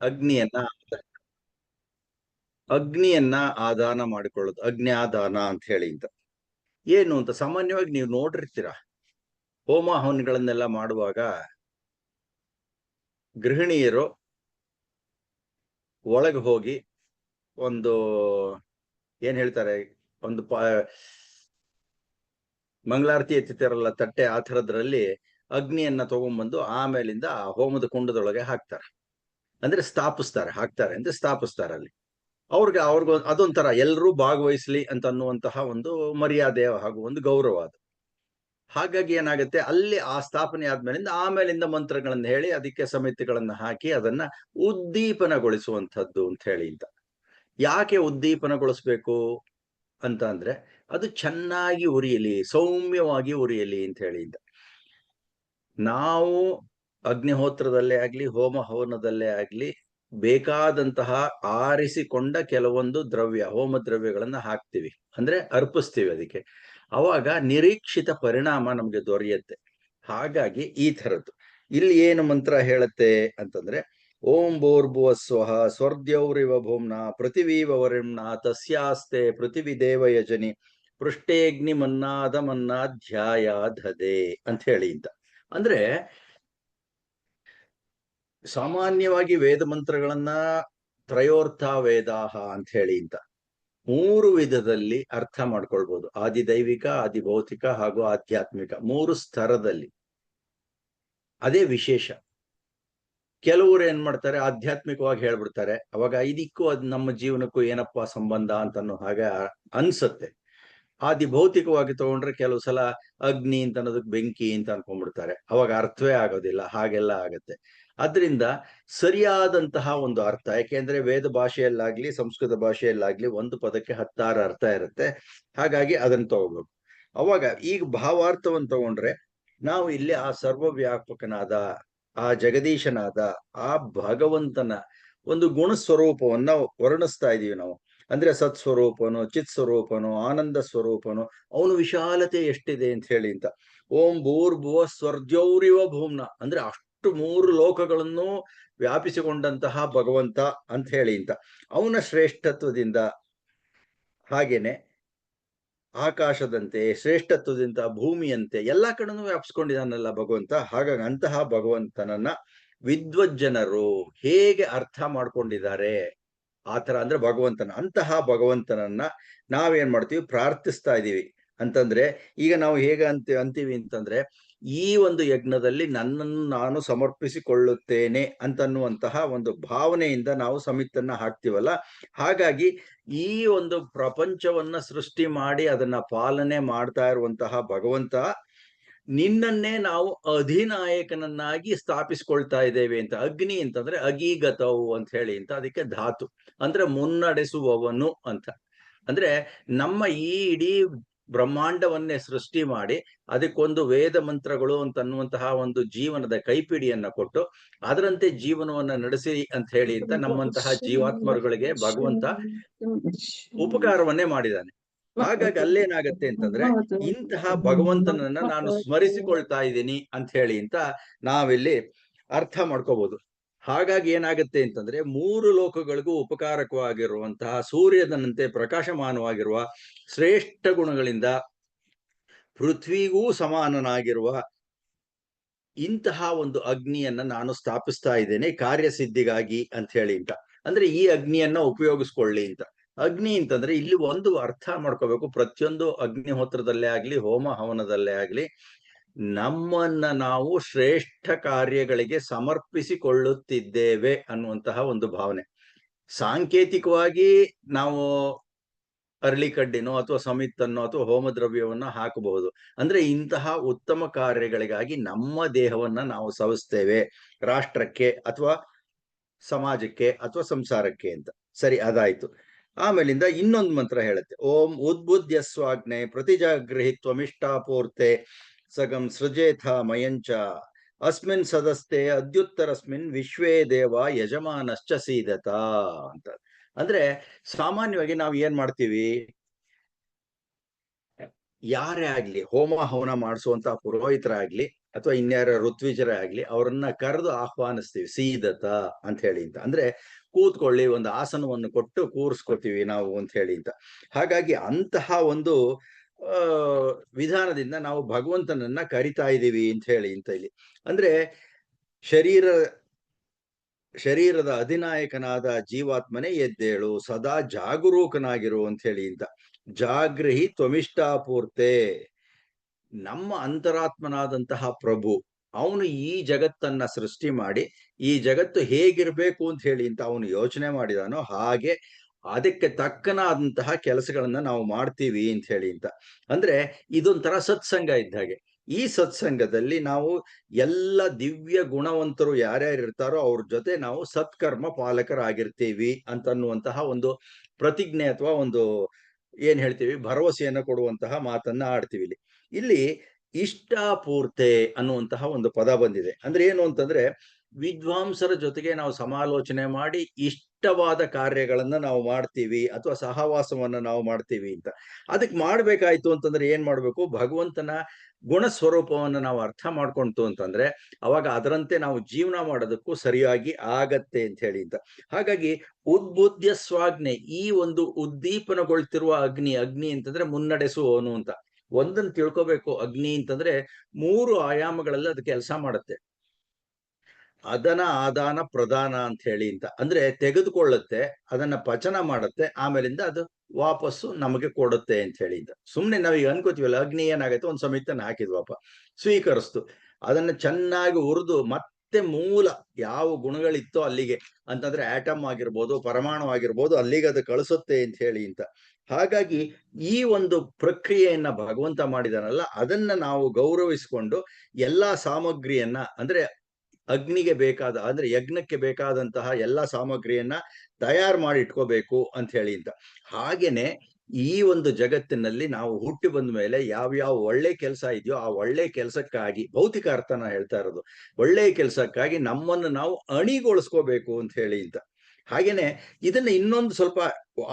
ಅಗ್ನಿಯನ್ನ ಅಗ್ನಿಯನ್ನ ಆದಾನ ಮಾಡಿಕೊಳ್ಳೋದು, ಅಗ್ನ್ಯಾದಾನ ಅಂತ ಹೇಳಿ ಅಂತ. ಏನು ಅಂತ ಸಾಮಾನ್ಯವಾಗಿ ನೀವು ನೋಡಿರ್ತೀರ? ಹೋಮ ಹವನಗಳನ್ನೆಲ್ಲ ಮಾಡುವಾಗ ಗೃಹಿಣಿಯರು ಒಳಗೆ ಹೋಗಿ ಒಂದು ಏನ್ ಹೇಳ್ತಾರೆ? ಒಂದು ಪ ಮಂಗಳಾರತಿ ಎತ್ತಿತಾರಲ್ಲ ತಟ್ಟೆ ಆ ಥರದ್ರಲ್ಲಿ ಅಗ್ನಿಯನ್ನ ತಗೊಂಡ್ಬಂದು ಆಮೇಲಿಂದ ಆ ಹೋಮದ ಕುಂಡದೊಳಗೆ ಹಾಕ್ತಾರೆ. ಅಂದ್ರೆ ಸ್ಥಾಪಿಸ್ತಾರೆ, ಹಾಕ್ತಾರೆ. ಅಂದ್ರೆ ಸ್ಥಾಪಿಸ್ತಾರೆ ಅಲ್ಲಿ. ಅವ್ರಿಗೆ ಅವ್ರಿಗ ಅದೊಂಥರ ಎಲ್ಲರೂ ಭಾಗವಹಿಸ್ಲಿ ಅಂತ ಅನ್ನುವಂತಹ ಒಂದು ಮರ್ಯಾದೆ ಹಾಗೂ ಒಂದು ಗೌರವ ಅದು. ಹಾಗಾಗಿ ಏನಾಗುತ್ತೆ, ಅಲ್ಲಿ ಆ ಸ್ಥಾಪನೆ ಆದ್ಮೇಲಿಂದ ಆಮೇಲಿಂದ ಮಂತ್ರಗಳನ್ನ ಹೇಳಿ ಅದಕ್ಕೆ ಸಮಿತಿಗಳನ್ನ ಹಾಕಿ ಅದನ್ನ ಉದ್ದೀಪನಗೊಳಿಸುವಂಥದ್ದು ಅಂತ ಹೇಳಿ ಅಂತ. ಯಾಕೆ ಉದ್ದೀಪನಗೊಳಿಸ್ಬೇಕು ಅಂತ ಅಂದ್ರೆ, ಅದು ಚೆನ್ನಾಗಿ ಉರಿಯಲಿ, ಸೌಮ್ಯವಾಗಿ ಉರಿಯಲಿ ಅಂತ ಹೇಳಿ ಅಂತ. ನಾವು ಅಗ್ನಿಹೋತ್ರದಲ್ಲೇ ಆಗ್ಲಿ ಹೋಮ ಹವನದಲ್ಲೇ ಆಗ್ಲಿ ಬೇಕಾದಂತಹ ಆರಿಸಿಕೊಂಡ ಕೆಲವೊಂದು ದ್ರವ್ಯ ಹೋಮ ದ್ರವ್ಯಗಳನ್ನ ಹಾಕ್ತಿವಿ. ಅಂದ್ರೆ ಅರ್ಪಿಸ್ತೀವಿ ಅದಕ್ಕೆ. ಅವಾಗ ನಿರೀಕ್ಷಿತ ಪರಿಣಾಮ ನಮ್ಗೆ ದೊರೆಯುತ್ತೆ. ಹಾಗಾಗಿ ಈ ಥರದ್ದು. ಇಲ್ಲಿ ಏನು ಮಂತ್ರ ಹೇಳುತ್ತೆ ಅಂತಂದ್ರೆ, ಓಂ ಭೂರ್ಭುವ ಸ್ವಹ ಸ್ವರ್ದ್ಯೌರಿವ ಭೂಮ್ನ ಪೃಥಿವೀವ ವರಿಮ್ನ ತಸ್ಯಾಸ್ತೆ ಪೃಥಿವಿ ದೇವ ಯಜನಿ ಪೃಷ್ಟೇಗ್ನಿ ಮನ್ನಾದ ಮನ್ನಾಧ್ಯಾಯಾಧದೆ ಅಂತ ಹೇಳಿ ಅಂತ. ಅಂದ್ರೆ ಸಾಮಾನ್ಯವಾಗಿ ವೇದ ಮಂತ್ರಗಳನ್ನ ತ್ರಯೋರ್ಥ ವೇದಾಹ ಅಂತ ಹೇಳಿ ಅಂತ ಮೂರು ವಿಧದಲ್ಲಿ ಅರ್ಥ ಮಾಡ್ಕೊಳ್ಬಹುದು ಆದಿ ದೈವಿಕ ಆದಿ ಭೌತಿಕ ಹಾಗೂ ಆಧ್ಯಾತ್ಮಿಕ ಮೂರು ಸ್ತರದಲ್ಲಿ. ಅದೇ ವಿಶೇಷ. ಕೆಲವರು ಏನ್ ಮಾಡ್ತಾರೆ, ಆಧ್ಯಾತ್ಮಿಕವಾಗಿ ಹೇಳ್ಬಿಡ್ತಾರೆ, ಅವಾಗ ಇದಕ್ಕೂ ಅದ್ ನಮ್ಮ ಜೀವನಕ್ಕೂ ಏನಪ್ಪಾ ಸಂಬಂಧ ಅಂತ ಅನ್ನೋ ಹಾಗೆ ಅನ್ಸತ್ತೆ. ಆದಿ ಭೌತಿಕವಾಗಿ ತಗೊಂಡ್ರೆ ಕೆಲವು ಸಲ ಅಗ್ನಿ ಅಂತ ಅನ್ನೋದಕ್ಕೆ ಬೆಂಕಿ ಅಂತ ಅನ್ಕೊಂಡ್ಬಿಡ್ತಾರೆ. ಅವಾಗ ಅರ್ಥವೇ ಆಗೋದಿಲ್ಲ, ಹಾಗೆಲ್ಲ ಆಗತ್ತೆ. ಅದರಿಂದ ಸರಿಯಾದಂತಹ ಒಂದು ಅರ್ಥ, ಯಾಕೆಂದ್ರೆ ವೇದ ಭಾಷೆಯಲ್ಲಾಗ್ಲಿ, ಸಂಸ್ಕೃತ ಭಾಷೆಯಲ್ಲಾಗ್ಲಿ ಒಂದು ಪದಕ್ಕೆ ಹತ್ತಾರು ಅರ್ಥ ಇರುತ್ತೆ. ಹಾಗಾಗಿ ಅದನ್ನ ತಗೋಬೇಕು. ಅವಾಗ ಈಗ ಭಾವಾರ್ಥವನ್ನು ತಗೊಂಡ್ರೆ ನಾವು ಇಲ್ಲಿ ಆ ಸರ್ವವ್ಯಾಪಕನಾದ, ಆ ಜಗದೀಶನಾದ, ಆ ಭಗವಂತನ ಒಂದು ಗುಣ ಸ್ವರೂಪವನ್ನ ವರ್ಣಿಸ್ತಾ ಇದೀವಿ ನಾವು. ಅಂದ್ರೆ ಸತ್ ಸ್ವರೂಪನು ಚಿತ್ ಸ್ವರೂಪನು ಆನಂದ ಸ್ವರೂಪನು, ಅವನು ವಿಶಾಲತೆ ಎಷ್ಟಿದೆ ಅಂತ ಹೇಳಿ ಅಂತ. ಓಂ ಭೂರ್ಭುವ ಸ್ವರ್ಜೌರಿವ ಭೂಮ್ನ. ಅಂದ್ರೆ ಅಷ್ಟು ಮೂರು ಲೋಕಗಳನ್ನು ವ್ಯಾಪಿಸಿಕೊಂಡಂತಹ ಭಗವಂತ ಅಂತ ಹೇಳಿ ಅಂತ ಅವನ ಶ್ರೇಷ್ಠತ್ವದಿಂದ ಹಾಗೇನೆ ಆಕಾಶದಂತೆ, ಶ್ರೇಷ್ಠತ್ವದಿಂದ ಭೂಮಿಯಂತೆ ಎಲ್ಲಾ ಕಡೆನೂ ವ್ಯಾಪಿಸ್ಕೊಂಡಿದ್ದಾನಲ್ಲ ಭಗವಂತ. ಹಾಗಾಗಿ ಅಂತಹ ಭಗವಂತನನ್ನ ವಿದ್ವಜ್ಜನರು ಹೇಗೆ ಅರ್ಥ ಮಾಡ್ಕೊಂಡಿದ್ದಾರೆ? ಆತರ ಅಂದ್ರೆ ಭಗವಂತನ, ಅಂತಹ ಭಗವಂತನನ್ನ ನಾವೇನ್ ಮಾಡ್ತೀವಿ? ಪ್ರಾರ್ಥಿಸ್ತಾ ಇದೀವಿ ಅಂತಂದ್ರೆ, ಈಗ ನಾವು ಹೇಗೆ ಅಂತ, ಅಂತೀವಿ ಅಂತಂದ್ರೆ, ಈ ಒಂದು ಯಜ್ಞದಲ್ಲಿ ನನ್ನನ್ನು ನಾನು ಸಮರ್ಪಿಸಿಕೊಳ್ಳುತ್ತೇನೆ ಅಂತನ್ನುವಂತಹ ಒಂದು ಭಾವನೆಯಿಂದ ನಾವು ಸಮಿತನ್ನ ಹಾಕ್ತಿವಲ್ಲ? ಹಾಗಾಗಿ ಈ ಒಂದು ಪ್ರಪಂಚವನ್ನ ಸೃಷ್ಟಿ ಮಾಡಿ ಅದನ್ನ ಪಾಲನೆ ಮಾಡ್ತಾ ಇರುವಂತಹ ಭಗವಂತ, ನಿನ್ನನ್ನೇ ನಾವು ಅಧಿನಾಯಕನನ್ನಾಗಿ ಸ್ಥಾಪಿಸ್ಕೊಳ್ತಾ ಇದ್ದೇವೆ ಅಂತ. ಅಗ್ನಿ ಅಂತಂದ್ರೆ ಅಗೀಗತವು ಅಂತ ಹೇಳಿ ಅಂತ ಅದಕ್ಕೆ ಧಾತು. ಅಂದ್ರೆ ಮುನ್ನಡೆಸುವವನು ಅಂತ. ಅಂದ್ರೆ ನಮ್ಮ ಈ ಇಡೀ ಬ್ರಹ್ಮಾಂಡವನ್ನೇ ಸೃಷ್ಟಿ ಮಾಡಿ ಅದಕ್ಕೊಂದು ವೇದ ಮಂತ್ರಗಳು ಅಂತ ಅನ್ನುವಂತಹ ಒಂದು ಜೀವನದ ಕೈಪಿಡಿಯನ್ನ ಕೊಟ್ಟು ಅದರಂತೆ ಜೀವನವನ್ನ ನಡೆಸಿ ಅಂತ ಹೇಳಿ ಅಂತ ನಮ್ಮಂತಹ ಜೀವಾತ್ಮರುಗಳಿಗೆ ಭಗವಂತ ಉಪಕಾರವನ್ನೇ ಮಾಡಿದ್ದಾನೆ. ಹಾಗಾಗಿ ಅಲ್ಲೇನಾಗತ್ತೆ ಅಂತಂದ್ರೆ ಇಂತಹ ಭಗವಂತನನ್ನ ನಾನು ಸ್ಮರಿಸಿಕೊಳ್ತಾ ಇದ್ದೀನಿ ಅಂತ ಹೇಳಿ ಅಂತ ನಾವಿಲ್ಲಿ ಅರ್ಥ ಮಾಡ್ಕೋಬಹುದು ಹಾಗಾಗಿ ಏನಾಗುತ್ತೆ ಅಂತಂದ್ರೆ ಮೂರು ಲೋಕಗಳಿಗೂ ಉಪಕಾರಕವಾಗಿರುವಂತಹ ಸೂರ್ಯದನಂತೆ ಪ್ರಕಾಶಮಾನವಾಗಿರುವ ಶ್ರೇಷ್ಠ ಗುಣಗಳಿಂದ ಪೃಥ್ವಿಗೂ ಸಮಾನನಾಗಿರುವ ಇಂತಹ ಒಂದು ಅಗ್ನಿಯನ್ನ ನಾನು ಸ್ಥಾಪಿಸ್ತಾ ಇದ್ದೇನೆ, ಕಾರ್ಯಸಿದ್ಧಿಗಾಗಿ ಅಂತ ಹೇಳಿ ಅಂತ. ಅಂದ್ರೆ ಈ ಅಗ್ನಿಯನ್ನ ಉಪಯೋಗಿಸ್ಕೊಳ್ಳಿ ಅಂತ. ಅಗ್ನಿ ಅಂತಂದ್ರೆ ಇಲ್ಲಿ ಒಂದು ಅರ್ಥ ಮಾಡ್ಕೋಬೇಕು. ಪ್ರತಿಯೊಂದು ಅಗ್ನಿಹೋತ್ರದಲ್ಲೇ ಆಗ್ಲಿ, ಹೋಮ ಹವನದಲ್ಲೇ ಆಗ್ಲಿ ನಮ್ಮನ್ನ ನಾವು ಶ್ರೇಷ್ಠ ಕಾರ್ಯಗಳಿಗೆ ಸಮರ್ಪಿಸಿಕೊಳ್ಳುತ್ತಿದ್ದೇವೆ ಅನ್ನುವಂತಹ ಒಂದು ಭಾವನೆ. ಸಾಂಕೇತಿಕವಾಗಿ ನಾವು ಅರಳಿಕಡ್ಡಿನೋ ಅಥವಾ ಸಮಿತನ್ನೋ ಅಥವಾ ಹೋಮ ದ್ರವ್ಯವನ್ನ ಹಾಕಬಹುದು. ಅಂದ್ರೆ ಇಂತಹ ಉತ್ತಮ ಕಾರ್ಯಗಳಿಗಾಗಿ ನಮ್ಮ ದೇಹವನ್ನ ನಾವು ಸವಿಸ್ತೇವೆ. ರಾಷ್ಟ್ರಕ್ಕೆ ಅಥವಾ ಸಮಾಜಕ್ಕೆ ಅಥವಾ ಸಂಸಾರಕ್ಕೆ ಅಂತ. ಸರಿ, ಅದಾಯ್ತು. ಆಮೇಲಿಂದ ಇನ್ನೊಂದು ಮಂತ್ರ ಹೇಳುತ್ತೆ. ಓಂ ಉದ್ಬುದ್ಧ ಸ್ವಾಗ್ನೆ ಪ್ರತಿಜಾಗೃಹಿತ್ವಮಿಷ್ಟಾಪೂರ್ತೆ ಸಗಂ ಸೃಜೇಥ ಮಯಂಚ ಅಸ್ಮಿನ್ ಸದಸ್ತೆ ಅದ್ಯುತ್ತರಸ್ಮಿನ್ ವಿಶ್ವೇ ದೇವ ಯಜಮಾನಶ್ಚ ಸೀದತ ಅಂತ. ಅಂದ್ರೆ ಸಾಮಾನ್ಯವಾಗಿ ನಾವು ಏನ್ ಮಾಡ್ತೀವಿ? ಯಾರೇ ಆಗ್ಲಿ, ಹೋಮ ಹವನ ಮಾಡಿಸುವಂತ ಪುರೋಹಿತರಾಗ್ಲಿ ಅಥವಾ ಇನ್ಯಾರ ಋತ್ವಿಜರೇ ಆಗ್ಲಿ ಅವರನ್ನ ಕರೆದು ಆಹ್ವಾನಿಸ್ತೀವಿ, ಸೀದತ ಅಂತ ಹೇಳಿ ಅಂತ. ಅಂದ್ರೆ ಕೂತ್ಕೊಳ್ಳಿ, ಒಂದು ಆಸನವನ್ನು ಕೊಟ್ಟು ಕೂರಿಸ್ಕೊತೀವಿ ನಾವು ಅಂತ ಹೇಳಿ ಅಂತ. ಹಾಗಾಗಿ ಅಂತಹ ಒಂದು ವಿಧಾನದಿಂದ ನಾವು ಭಗವಂತನನ್ನ ಕರಿತಾ ಇದ್ದೀವಿ ಅಂತ ಹೇಳಿ ಅಂತ ಇಲ್ಲಿ ಅಂದ್ರೆ ಶರೀರ, ಶರೀರದ ಅಧಿನಾಯಕನಾದ ಜೀವಾತ್ಮನೇ ಎದ್ದೇಳು, ಸದಾ ಜಾಗರೂಕನಾಗಿರು ಅಂತ ಹೇಳಿ ಅಂತ. ಜಾಗೃಹಿ ತ್ವಮಿಷ್ಟಾಪೂರ್ತೆ ನಮ್ಮ ಅಂತರಾತ್ಮನಾದಂತಹ ಪ್ರಭು, ಅವನು ಈ ಜಗತ್ತನ್ನ ಸೃಷ್ಟಿ ಮಾಡಿ, ಈ ಜಗತ್ತು ಹೇಗಿರ್ಬೇಕು ಅಂತ ಹೇಳಿ ಅಂತ ಅವನು ಯೋಚನೆ ಮಾಡಿದಾನೋ ಹಾಗೆ ಅದಕ್ಕೆ ತಕ್ಕನಾದಂತಹ ಕೆಲಸಗಳನ್ನ ನಾವು ಮಾಡ್ತೀವಿ ಅಂತ ಹೇಳಿ ಅಂತ. ಅಂದ್ರೆ ಇದೊಂಥರ ಸತ್ಸಂಗ ಇದ್ದ ಹಾಗೆ. ಈ ಸತ್ಸಂಗದಲ್ಲಿ ನಾವು ಎಲ್ಲ ದಿವ್ಯ ಗುಣವಂತರು ಯಾರ್ಯಾರು ಇರ್ತಾರೋ ಅವ್ರ ಜೊತೆ ನಾವು ಸತ್ಕರ್ಮ ಪಾಲಕರಾಗಿರ್ತೀವಿ ಅಂತನ್ನುವಂತಹ ಒಂದು ಪ್ರತಿಜ್ಞೆ ಅಥವಾ ಒಂದು ಏನ್ ಹೇಳ್ತೀವಿ ಭರವಸೆಯನ್ನು ಕೊಡುವಂತಹ ಮಾತನ್ನ ಆಡ್ತೀವಿ ಇಲ್ಲಿ. ಇಲ್ಲಿ ಇಷ್ಟಾಪೂರ್ತೆ ಅನ್ನುವಂತಹ ಒಂದು ಪದ ಬಂದಿದೆ. ಅಂದ್ರೆ ಏನು ಅಂತಂದ್ರೆ ವಿದ್ವಾಂಸರ ಜೊತೆಗೆ ನಾವು ಸಮಾಲೋಚನೆ ಮಾಡಿ ಇಷ್ಟವಾದ ಕಾರ್ಯಗಳನ್ನ ನಾವು ಮಾಡ್ತೀವಿ ಅಥವಾ ಸಹವಾಸವನ್ನ ನಾವು ಮಾಡ್ತೀವಿ ಅಂತ. ಅದಕ್ಕೆ ಮಾಡ್ಬೇಕಾಯ್ತು ಅಂತಂದ್ರೆ ಏನ್ ಮಾಡ್ಬೇಕು? ಭಗವಂತನ ಗುಣ ಸ್ವರೂಪವನ್ನ ನಾವು ಅರ್ಥ ಮಾಡ್ಕೊಂತು ಅಂತಂದ್ರೆ ಅವಾಗ ಅದರಂತೆ ನಾವು ಜೀವನ ಮಾಡೋದಕ್ಕೂ ಸರಿಯಾಗಿ ಆಗತ್ತೆ ಅಂತ ಹೇಳಿ ಅಂತ. ಹಾಗಾಗಿ ಉದ್ಬುದ್ಧ ಸ್ವಾಗ್ನೆ ಈ ಒಂದು ಉದ್ದೀಪನಗೊಳ್ತಿರುವ ಅಗ್ನಿ ಅಗ್ನಿ ಅಂತಂದ್ರೆ ಮುನ್ನಡೆಸುವವನು ಅಂತ. ಒಂದನ್ನು ತಿಳ್ಕೊಬೇಕು ಅಗ್ನಿ ಅಂತಂದ್ರೆ ಮೂರು ಆಯಾಮಗಳಲ್ಲಿ ಅದು ಕೆಲಸ ಮಾಡುತ್ತೆ. ಅದನ ಆದಾನ ಪ್ರಧಾನ ಅಂತ ಹೇಳಿ ಅಂತ. ಅಂದ್ರೆ ತೆಗೆದುಕೊಳ್ಳುತ್ತೆ, ಅದನ್ನ ಪಚನ ಮಾಡುತ್ತೆ, ಆಮೇಲಿಂದ ಅದು ವಾಪಸ್ಸು ನಮಗೆ ಕೊಡುತ್ತೆ ಅಂತ ಹೇಳಿ ಅಂತ. ಸುಮ್ನೆ ನಾವೀಗ ಅನ್ಕೋತೀವಲ್ಲ, ಅಗ್ನಿ ಏನಾಗುತ್ತೆ ಒಂದ್ ಸಮಿತನ ಹಾಕಿದ್ವಪ್ಪ ಸ್ವೀಕರಿಸ್ತು. ಅದನ್ನ ಚೆನ್ನಾಗಿ ಉರಿದು ಮತ್ತೆ ಮೂಲ ಯಾವ ಗುಣಗಳಿತ್ತೋ ಅಲ್ಲಿಗೆ, ಅಂತಂದ್ರೆ ಆಟಮ್ ಆಗಿರ್ಬೋದು, ಪರಮಾಣು ಆಗಿರ್ಬೋದು, ಅಲ್ಲಿಗೆ ಅದು ಕಳಿಸುತ್ತೆ ಅಂತ ಹೇಳಿ ಅಂತ. ಹಾಗಾಗಿ ಈ ಒಂದು ಪ್ರಕ್ರಿಯೆಯನ್ನ ಭಗವಂತ ಮಾಡಿದಾನಲ್ಲ, ಅದನ್ನ ನಾವು ಗೌರವಿಸಿಕೊಂಡು ಎಲ್ಲಾ ಸಾಮಗ್ರಿಯನ್ನ, ಅಂದ್ರೆ ಅಗ್ನಿಗೆ ಬೇಕಾದ, ಅಂದ್ರೆ ಯಜ್ಞಕ್ಕೆ ಬೇಕಾದಂತಹ ಎಲ್ಲಾ ಸಾಮಗ್ರಿಯನ್ನ ತಯಾರು ಮಾಡಿ ಇಟ್ಕೋಬೇಕು ಅಂತ ಹೇಳಿ ಅಂತ. ಹಾಗೇನೆ ಈ ಒಂದು ಜಗತ್ತಿನಲ್ಲಿ ನಾವು ಹುಟ್ಟಿ ಬಂದ ಮೇಲೆ ಯಾವ್ಯಾವ ಒಳ್ಳೆ ಕೆಲಸ ಇದೆಯೋ ಆ ಒಳ್ಳೆ ಕೆಲಸಕ್ಕಾಗಿ, ಭೌತಿಕ ಅರ್ಥನ ಹೇಳ್ತಾ ಇರೋದು, ಒಳ್ಳೆ ಕೆಲಸಕ್ಕಾಗಿ ನಮ್ಮನ್ನು ನಾವು ಅಣಿಗೊಳಿಸ್ಕೋಬೇಕು ಅಂತ ಹೇಳಿ ಅಂತ. ಹಾಗೇನೆ ಇದನ್ನ ಇನ್ನೊಂದು ಸ್ವಲ್ಪ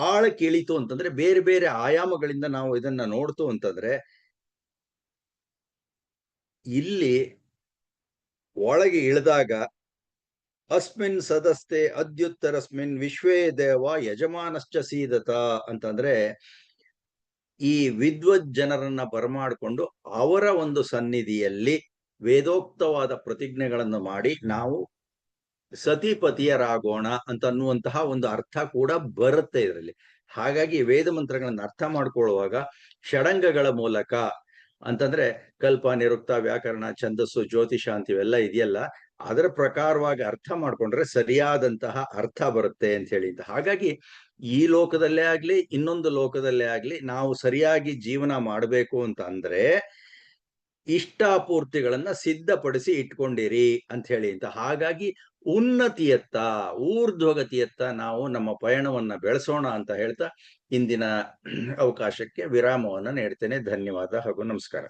ಆಳ ಕೇಳಿತು ಅಂತಂದ್ರೆ ಬೇರೆ ಬೇರೆ ಆಯಾಮಗಳಿಂದ ನಾವು ಇದನ್ನ ನೋಡ್ತು ಅಂತಂದ್ರೆ ಇಲ್ಲಿ ಒಳಗೆ ಇಳಿದಾಗ, ಅಸ್ಮಿನ್ ಸದಸ್ತೆ ಅದ್ಯುತ್ತರಸ್ಮಿನ್ ವಿಶ್ವೇ ದೇವ ಯಜಮಾನಶ್ಚ ಸೀದತ ಅಂತಂದ್ರೆ, ಈ ವಿದ್ವತ್ ಜನರನ್ನ ಬರಮಾಡಿಕೊಂಡು ಅವರ ಒಂದು ಸನ್ನಿಧಿಯಲ್ಲಿ ವೇದೋಕ್ತವಾದ ಪ್ರತಿಜ್ಞೆಗಳನ್ನು ಮಾಡಿ, ನಾವು ಸತಿಪತಿಯರಾಗೋಣ ಅಂತ ಅನ್ನುವಂತಹ ಒಂದು ಅರ್ಥ ಕೂಡ ಬರುತ್ತೆ ಇದರಲ್ಲಿ. ಹಾಗಾಗಿ ವೇದ ಮಂತ್ರಗಳನ್ನ ಅರ್ಥ ಮಾಡ್ಕೊಳ್ಳುವಾಗ ಷಡಂಗಗಳ ಮೂಲಕ ಅಂತಂದ್ರೆ ಕಲ್ಪ, ನಿರುಕ್ತ, ವ್ಯಾಕರಣ, ಛಂದಸ್ಸು, ಜ್ಯೋತಿಷ ಅಂತ ಇವೆಲ್ಲ ಇದೆಯಲ್ಲ, ಅದರ ಪ್ರಕಾರವಾಗಿ ಅರ್ಥ ಮಾಡ್ಕೊಂಡ್ರೆ ಸರಿಯಾದಂತಹ ಅರ್ಥ ಬರುತ್ತೆ ಅಂತ ಹೇಳಿ ಹಾಗಾಗಿ ಈ ಲೋಕದಲ್ಲೇ ಆಗ್ಲಿ, ಇನ್ನೊಂದು ಲೋಕದಲ್ಲೇ ಆಗ್ಲಿ, ನಾವು ಸರಿಯಾಗಿ ಜೀವನ ಮಾಡಬೇಕು ಅಂತ ಅಂದ್ರೆ ಇಷ್ಟಾಪೂರ್ತಿಗಳನ್ನ ಸಿದ್ಧಪಡಿಸಿ ಇಟ್ಕೊಂಡಿರಿ ಅಂತ ಹೇಳಿ ಅಂತ. ಹಾಗಾಗಿ ಉನ್ನತಿಯತ್ತ, ಊರ್ಧ್ವಗತಿಯತ್ತ ನಾವು ನಮ್ಮ ಪಯಣವನ್ನ ಬೆಳೆಸೋಣ ಅಂತ ಹೇಳ್ತಾ ಇಂದಿನ ಅವಕಾಶಕ್ಕೆ ವಿರಾಮವನ್ನು ನೀಡ್ತೇನೆ. ಧನ್ಯವಾದ ಹಾಗೂ ನಮಸ್ಕಾರ.